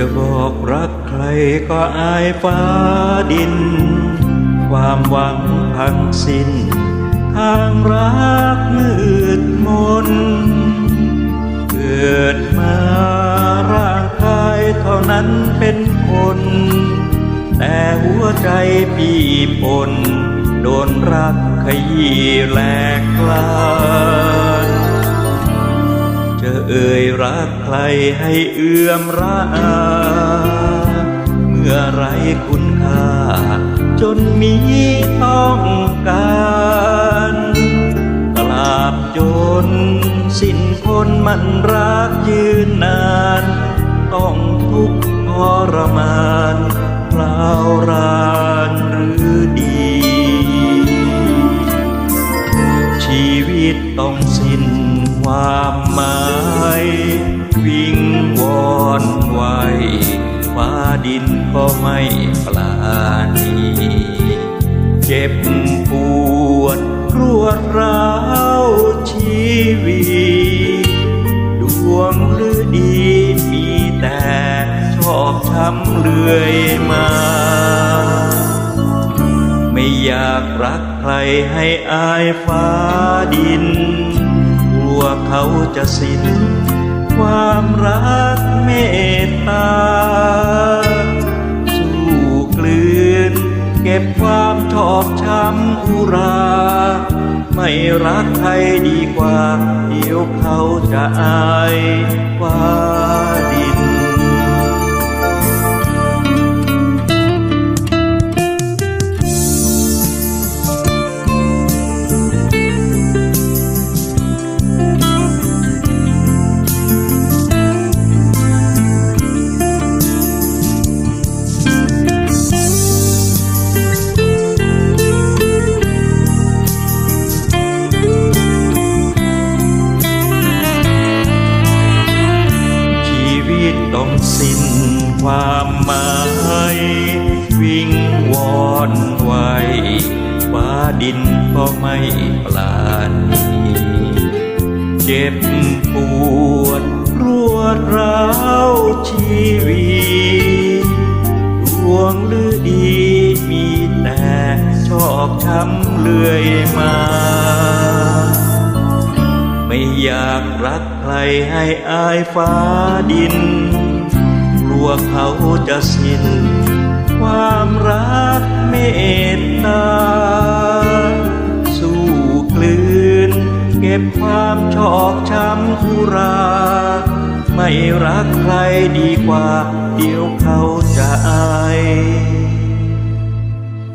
จะบอกรักใครก็อายฟ้าดิน ความหวังพังสิ้น ทางรักมืดมน เกิดมาร่างกายเท่านั้นเป็นคน แต่หัวใจพี่ปน โดนรักขยี้แหลกลานจะ เอ่ยรักใครให้เอื้อมระอาเมื่อไรคุณค่า จนมีต้องการตลาบจน สิ้นคนมันรักยืนนาน ต้องทุกข์ทรมานเปล่ารานหรือดี ชีวิตต้องสิ้นความหมาย ดินก็ไม่ปลาณีเจ็บปวดกรวดร้าวชีวิตดวงหรือดีมีแต่ชอบช้ำเลื่อยมา ไม่อยากรักใครให้อายฟ้าดินกลัวเขาจะสิ้นความรักเมตตา บความชอบช้ำอุรา ไม่รักใครดีกว่า เดี๋ยวเขาจะอาย ดินก็ไม่ปลานีเจ็บปวดรวดร้าวชีวิตดวงหรือดีมีแต่ชอกช้ำเลื่อยมา ไม่อยากรักใครให้อายฟ้าดิน กลัวเขาจะสิ้นความรักเมต ไม่รักใครดีกว่า เดี๋ยวเขาจะอาย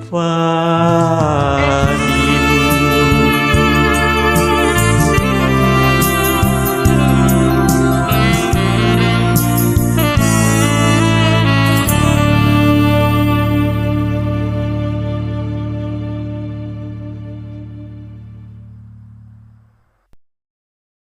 ฟ้า